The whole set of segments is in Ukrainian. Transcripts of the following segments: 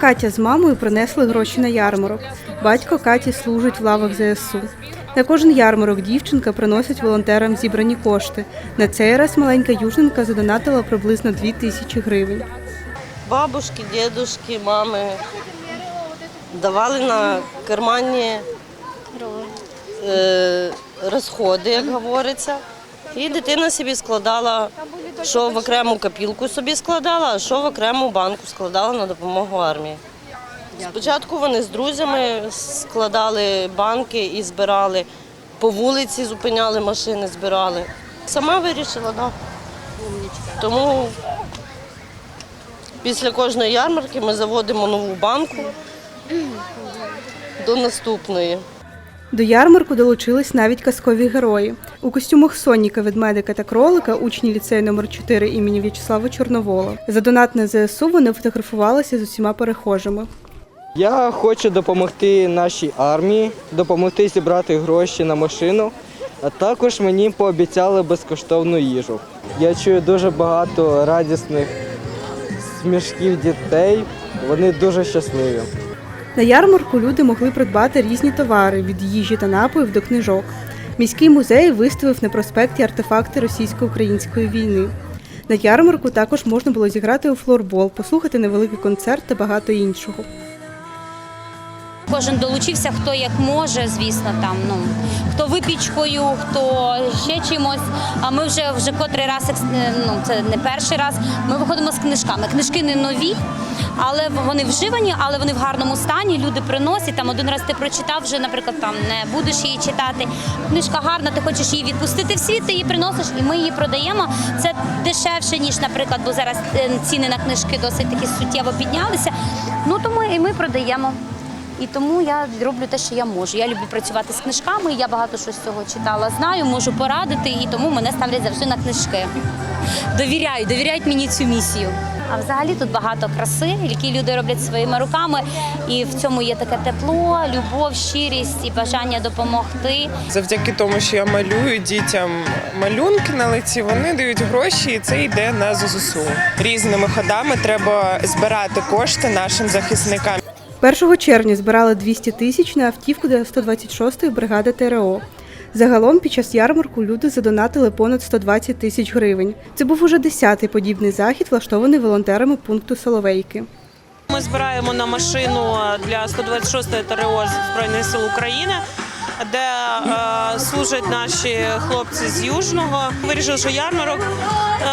Катя з мамою принесли гроші на ярмарок. Батько Каті служить в лавах ЗСУ. На кожен ярмарок дівчинка приносить волонтерам зібрані кошти. На цей раз маленька южненка задонатила приблизно 2 тисячі гривень. Бабушки, дідушки, мами давали на карманні е, розходи, як говориться. І дитина собі складала, що в окрему копілку собі складала, а що в окрему банку складала на допомогу армії. Спочатку вони з друзями складали банки і збирали, по вулиці зупиняли машини, збирали. Сама вирішила, так. Тому Після кожної ярмарки ми заводимо нову банку до наступної. До ярмарку долучились навіть казкові герої. У костюмах Соніка, ведмедика та кролика учні ліцею номер 4 імені В'ячеслава Чорновола. За донат на ЗСУ вони фотографувалися з усіма перехожими. Я хочу допомогти нашій армії, допомогти зібрати гроші на машину, а також мені пообіцяли безкоштовну їжу. Я чую дуже багато радісних смішків дітей. Вони дуже щасливі. На ярмарку люди могли придбати різні товари від їжі та напоїв до книжок. Міський музей виставив на проспекті артефакти російсько-української війни. На ярмарку також можна було зіграти у флорбол, послухати невеликий концерт та багато іншого. Кожен долучився, хто як може, звісно, там ну хто випічкою, хто ще чимось. А ми вже вже котрий раз ну це не перший раз. Ми виходимо з книжками. Книжки не нові, але вони вживані, але вони в гарному стані. Люди приносять там один раз ти прочитав, вже, наприклад, там не будеш її читати. Книжка гарна, ти хочеш її відпустити в світ, ти її приносиш, і ми її продаємо. Це дешевше ніж, наприклад, бо зараз е, ціни на книжки досить таки суттєво піднялися. Ну тому і ми продаємо. І тому я роблю те, що я можу. Я люблю працювати з книжками. Я багато що з цього читала, знаю, можу порадити, і тому мене ставлять завжди на книжки. Довіряють, довіряють мені цю місію. А взагалі тут багато краси, які люди роблять своїми руками, і в цьому є таке тепло, любов, щирість і бажання допомогти. Завдяки тому, що я малюю дітям малюнки на лиці, вони дають гроші, і це йде на ЗСУ. Різними ходами треба збирати кошти нашим захисникам. 1 червня збирали 200 тисяч на автівку для 126-ї бригади ТРО. Загалом під час ярмарку люди задонатили понад 120 тисяч гривень. Це був уже 10-й подібний захід, влаштований волонтерами пункту Соловейки. Ми збираємо на машину для 126-ї ТРО Збройних сил України, де е, служать наші хлопці з Южного. Вирішили, що ярмарок е,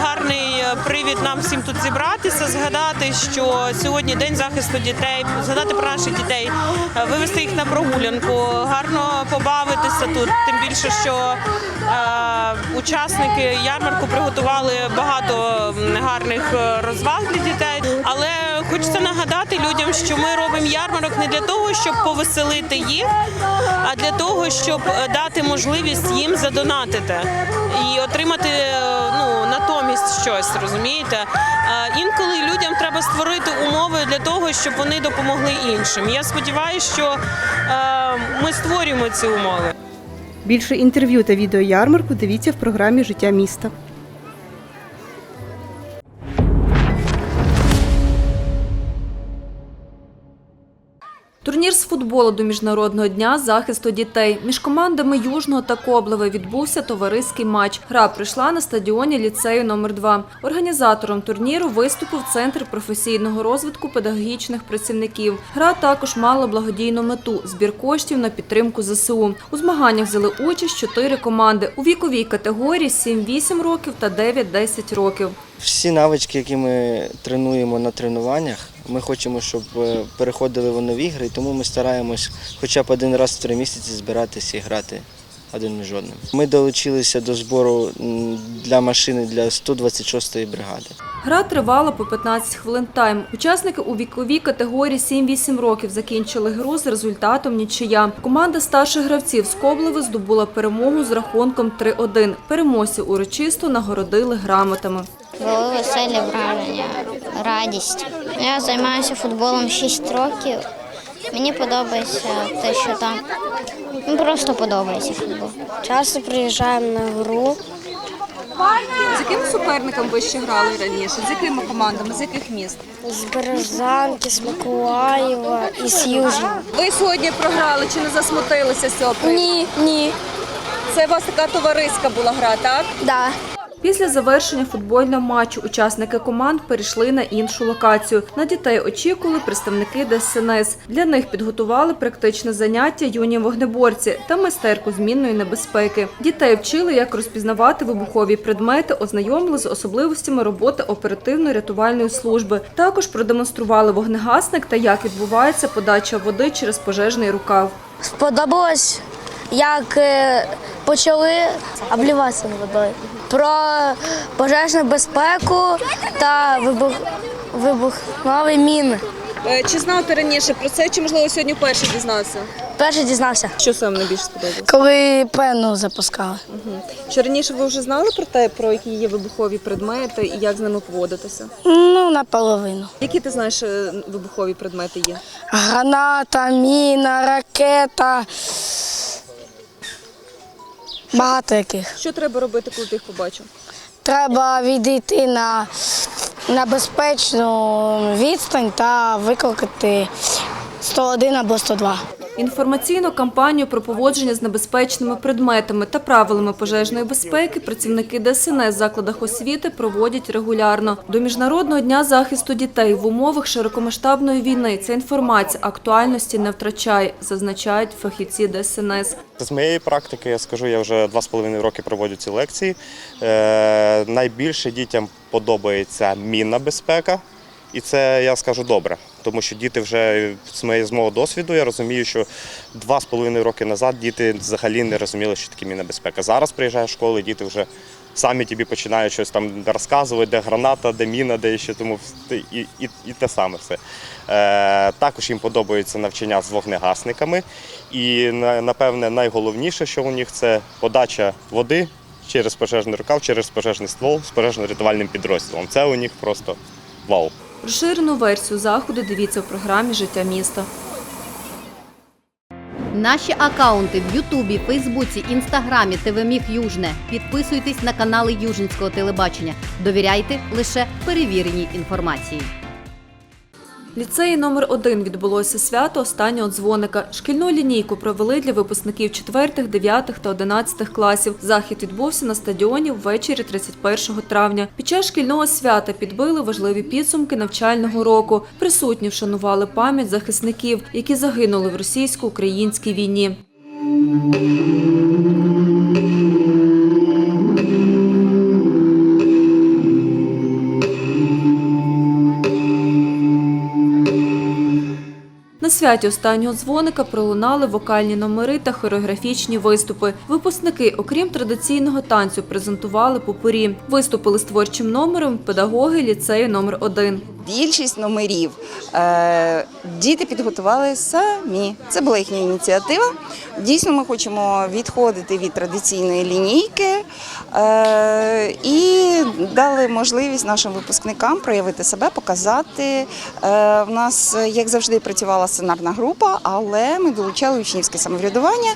гарний привід нам всім тут зібратися, згадати, що сьогодні день захисту дітей, згадати про наших дітей, е, вивести їх на прогулянку, гарно побавитися тут. Тим більше, що е, учасники ярмарку приготували багато гарних е, розваг для дітей. Але хочеться нагадати людям, що ми робимо ярмарок не для того, щоб повеселити їх, а для того, щоб е, дати можливість їм задонатити і отримати е, ну, натомість щось, розумієте? Інколи людям треба створити умови для того, щоб вони допомогли іншим. Я сподіваюся, що е, ми створюємо ці умови. Більше інтерв'ю та відео ярмарку дивіться в програмі Життя міста. Футболу до міжнародного дня захисту дітей між командами Южного та Коблеве відбувся товариський матч. Гра прийшла на стадіоні ліцею номер 2 Організатором турніру виступив центр професійного розвитку педагогічних працівників. Гра також мала благодійну мету збір коштів на підтримку ЗСУ. У змаганнях взяли участь чотири команди у віковій категорії 7-8 років та 9-10 років. Всі навички, які ми тренуємо на тренуваннях, ми хочемо, щоб е, переходили вони в ігри, тому ми стараємось хоча б один раз в три місяці збиратися і грати один між одним. Ми долучилися до збору для машини для 126-ї бригади. Гра тривала по 15 хвилин тайм. Учасники у віковій категорії 7-8 років закінчили гру з результатом нічия. Команда старших гравців з Коблеви здобула перемогу з рахунком 3-1. Переможців урочисто нагородили грамотами. Були веселі враження, радість. Я займаюся футболом 6 років. Мені подобається те, що там просто подобається футбол. Часто приїжджаємо на гру, З яким суперником ви ще грали раніше? З якими командами? З яких міст? З Бережанки, з Миколаєва і з Южного. Ви сьогодні програли чи не засмутилися з цього? Ні, ні. Це у вас така товариська була гра, так? Да. Після завершення футбольного матчу учасники команд перейшли на іншу локацію. На дітей очікували представники ДСНС. Для них підготували практичне заняття юні вогнеборці та майстерку змінної небезпеки. Дітей вчили, як розпізнавати вибухові предмети, ознайомили з особливостями роботи оперативно-рятувальної служби. Також продемонстрували вогнегасник та як відбувається подача води через пожежний рукав. Сподобалось, як е, почали обліватися водою. Про пожежну безпеку та вибух, вибухові міни. Е, Чи знав ти раніше про це, чи можливо сьогодні вперше дізнався? Перший дізнався. Що саме найбільше сподобалося? Коли пену запускали. Чи раніше ви вже знали про те, про які є вибухові предмети і як з ними поводитися? Ну, наполовину. Які ти знаєш е, вибухові предмети є? Граната, міна, ракета. Багато яких. Що треба робити, коли ти їх побачив? Треба відійти на, на безпечну відстань та викликати 101 або 102. Інформаційну кампанію про поводження з небезпечними предметами та правилами пожежної безпеки працівники ДСНС закладах освіти проводять регулярно. До міжнародного дня захисту дітей в умовах широкомасштабної війни ця інформація актуальності не втрачає, зазначають фахівці ДСНС. З моєї практики я скажу, я вже два з половиною роки проводжу ці лекції. Е, найбільше дітям подобається мінна безпека, і це я скажу добре, тому що діти вже з мого досвіду я розумію, що два з половиною роки назад діти взагалі не розуміли, що таке мінна безпека. Зараз приїжджаєш в школу, діти вже самі тобі починають щось там розказувати, де граната, де міна, де ще тому і, і, і те саме все. Е, також їм подобається навчання з вогнегасниками. І напевне найголовніше, що у них це подача води через пожежний рукав, через пожежний ствол з пожежно-рятувальним підрозділом. Це у них просто вау. Розширену версію заходу дивіться в програмі Життя міста. Наші акаунти в Ютубі, Фейсбуці, Інстаграмі, ТВ Южне. Підписуйтесь на канали Южинського телебачення. Довіряйте лише перевіреній інформації. Ліцеї номер 1 відбулося свято останнього дзвоника. Шкільну лінійку провели для випускників 4, 9 та 11 класів. Захід відбувся на стадіоні ввечері 31 травня. Під час шкільного свята підбили важливі підсумки навчального року. Присутні вшанували пам'ять захисників, які загинули в російсько-українській війні. На святі останнього дзвоника пролунали вокальні номери та хореографічні виступи. Випускники, окрім традиційного танцю, презентували попурі. Виступили з творчим номером педагоги ліцею номер 1 Більшість номерів е, діти підготували самі. Це була їхня ініціатива. Дійсно, ми хочемо відходити від традиційної лінійки і дали можливість нашим випускникам проявити себе, показати. Е, в нас, як завжди, працювала сценарна група, але ми долучали учнівське самоврядування,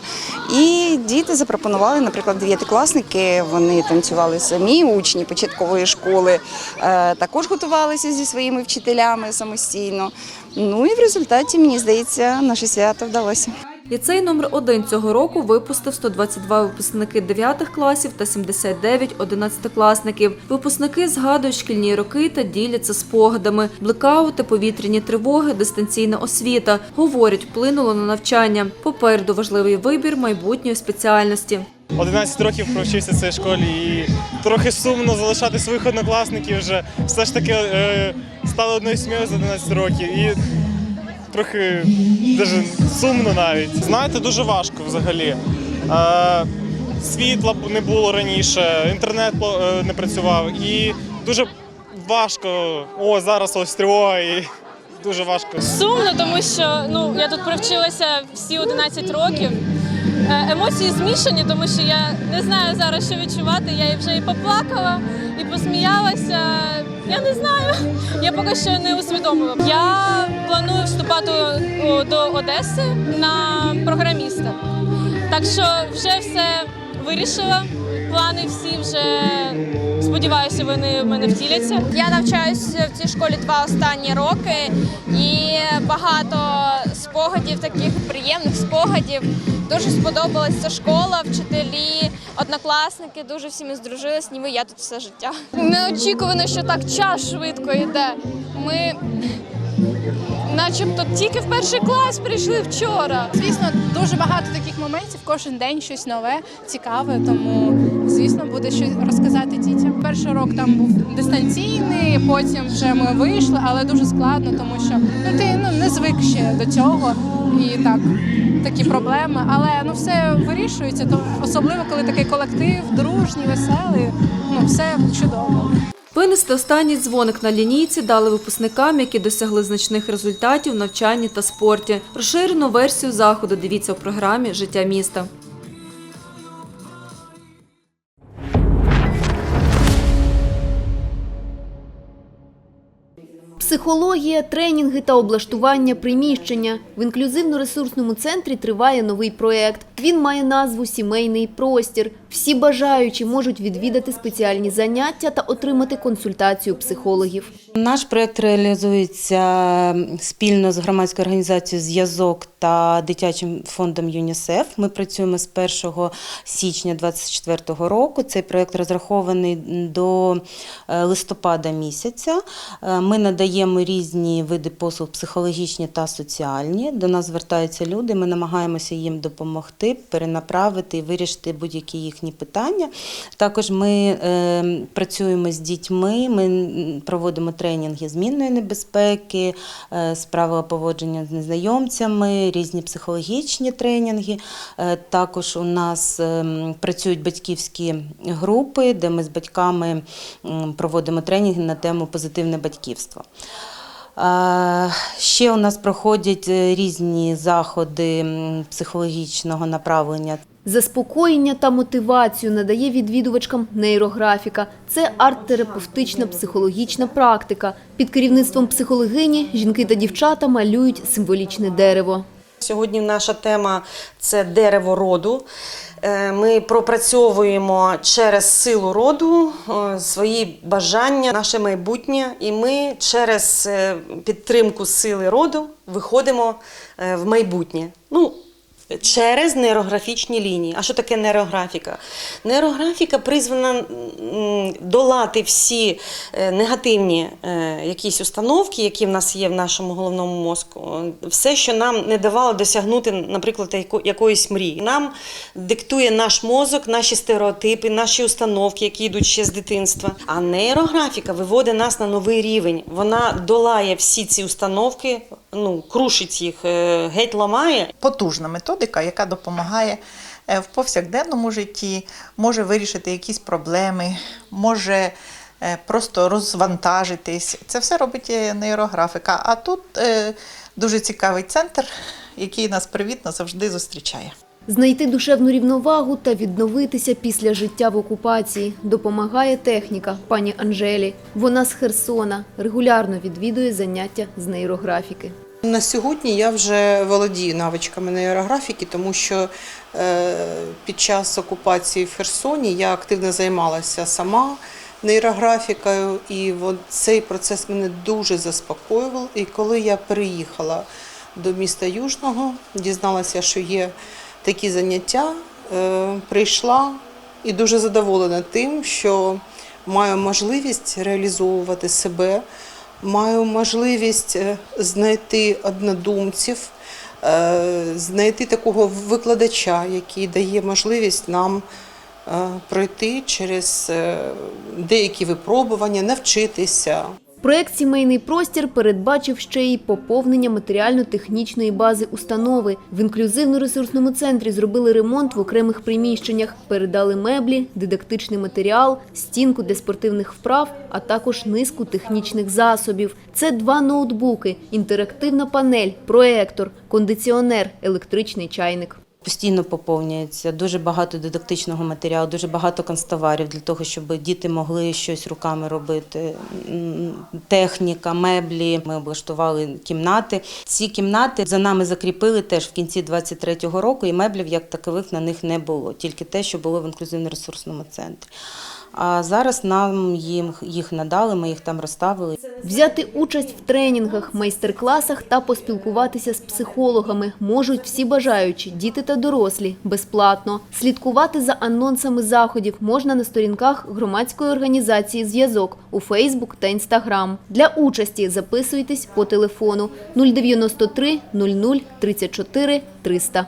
і діти запропонували, наприклад, дев'ятикласники, вони танцювали самі, учні початкової школи е, також готувалися зі своїми вчителями самостійно. Ну і в результаті, мені здається, наше свято вдалося. Ліцей номер 1 цього року випустив 122 випускники 9 класів та 79 11-класників. Випускники згадують шкільні роки та діляться спогадами. Блекаути, повітряні тривоги, дистанційна освіта. Говорять, вплинуло на навчання. Попереду важливий вибір майбутньої спеціальності. 11 років провчився в цій школі і трохи сумно залишати своїх однокласників вже. Все ж таки е, стало одною сім'єю за 11 років. І трохи даже сумно навіть. Знаєте, дуже важко взагалі. Е, світла не було раніше, інтернет е, не працював. І дуже важко. О, зараз ось тривога і дуже важко. Сумно, тому що ну я тут провчилася всі 11 років. Е, Емоції змішані, тому що я не знаю зараз, що відчувати. Я вже і поплакала, і посміялася. Я не знаю. Я поки що не усвідомила. Я планую вступати до Одеси на програміста. Так що вже все вирішила. плани всі вже сподіваюся, вони в мене втіляться. Я навчаюся в цій школі два останні роки і багато спогадів, таких приємних спогадів. Дуже сподобалася ця школа, вчителі, однокласники. Дуже всіми здружились, ніби я тут все життя. Неочікувано, що так час швидко йде. Ми начебто тільки в перший клас прийшли вчора. Звісно, дуже багато таких моментів. Кожен день щось нове, цікаве. Тому, звісно, буде щось розказати дітям. Перший урок там був дистанційний, потім вже ми вийшли, але дуже складно, тому що ну ти ну не звик ще до цього і так. Такі проблеми, але ну все вирішується. То особливо коли такий колектив, дружній, веселий. Ну все чудово. Винести останній дзвоник на лінійці дали випускникам, які досягли значних результатів в навчанні та спорті. Розширену версію заходу дивіться у програмі Життя міста. Психологія, тренінги та облаштування приміщення. В інклюзивно-ресурсному центрі триває новий проєкт. Він має назву Сімейний простір. Всі бажаючі можуть відвідати спеціальні заняття та отримати консультацію психологів. Наш проєкт реалізується спільно з громадською організацією Зв'язок та дитячим фондом ЮНІСЕФ. Ми працюємо з 1 січня 2024 року. Цей проєкт розрахований до е, листопада місяця. Е, Ми надаємо різні види послуг психологічні та соціальні. До нас звертаються люди. Ми намагаємося їм допомогти, перенаправити і вирішити будь-які їхні питання. Також ми е, працюємо з дітьми. Ми проводимо тренінги змінної небезпеки, е, з поводження з незнайомцями, різні психологічні тренінги. Е, Також у нас працюють батьківські групи, де ми з батьками проводимо тренінги на тему позитивне батьківство. Ще у нас проходять е, різні заходи психологічного направлення. Заспокоєння та мотивацію надає відвідувачкам нейрографіка. Це арт-терапевтична психологічна практика. Під керівництвом психологині жінки та дівчата малюють символічне дерево. Сьогодні наша тема це дерево роду. Е, Ми пропрацьовуємо через силу роду е, свої бажання, наше майбутнє, і ми через е, підтримку сили роду виходимо в майбутнє. Ну, Через нейрографічні лінії. А що таке нейрографіка? Нейрографіка призвана долати всі е, негативні е, якісь установки, які в нас є в нашому головному мозку. Все, що нам не давало досягнути, наприклад, яко- якоїсь мрії. Нам диктує наш мозок, наші стереотипи, наші установки, які йдуть ще з дитинства. А нейрографіка виводить нас на новий рівень. Вона долає всі ці установки, ну, крушить їх, е, геть ламає. потужна методика, яка допомагає е, в повсякденному житті, може вирішити якісь проблеми, може е, просто розвантажитись. Це все робить нейрографіка. А тут дуже цікавий центр, який нас привітно завжди зустрічає. Знайти душевну рівновагу та відновитися після життя в окупації допомагає техніка пані Анжелі. Вона з Херсона регулярно відвідує заняття з нейрографіки. На сьогодні я вже володію навичками нейрографіки, тому що е, під час окупації в Херсоні я активно займалася сама нейрографікою, і цей процес мене дуже заспокоював. І коли я переїхала до міста Южного, дізналася, що є такі заняття, е, прийшла і дуже задоволена тим, що маю можливість реалізовувати себе маю можливість е, знайти однодумців, е, знайти такого викладача, який дає можливість нам пройти через деякі випробування, навчитися. Проект Сімейний простір передбачив ще й поповнення матеріально-технічної бази установи. В інклюзивно-ресурсному центрі зробили ремонт в окремих приміщеннях, передали меблі, дидактичний матеріал, стінку для спортивних вправ, а також низку технічних засобів. Це два ноутбуки, інтерактивна панель, проектор, кондиціонер, електричний чайник. Постійно поповнюється дуже багато дидактичного матеріалу, дуже багато канцтоварів для того, щоб діти могли щось руками робити. Техніка, меблі. Ми облаштували кімнати. Ці кімнати за нами закріпили теж в кінці 23-го року, і меблів як такових на них не було, тільки те, що було в інклюзивно-ресурсному центрі. А зараз нам їм їх надали, ми їх там розставили. Взяти участь в тренінгах, майстер-класах та поспілкуватися з психологами можуть всі бажаючі, діти та дорослі, безплатно. Слідкувати за анонсами заходів можна на сторінках громадської організації «Зв'язок» у Фейсбук та Інстаграм. Для участі записуйтесь по телефону 093 00 34 300.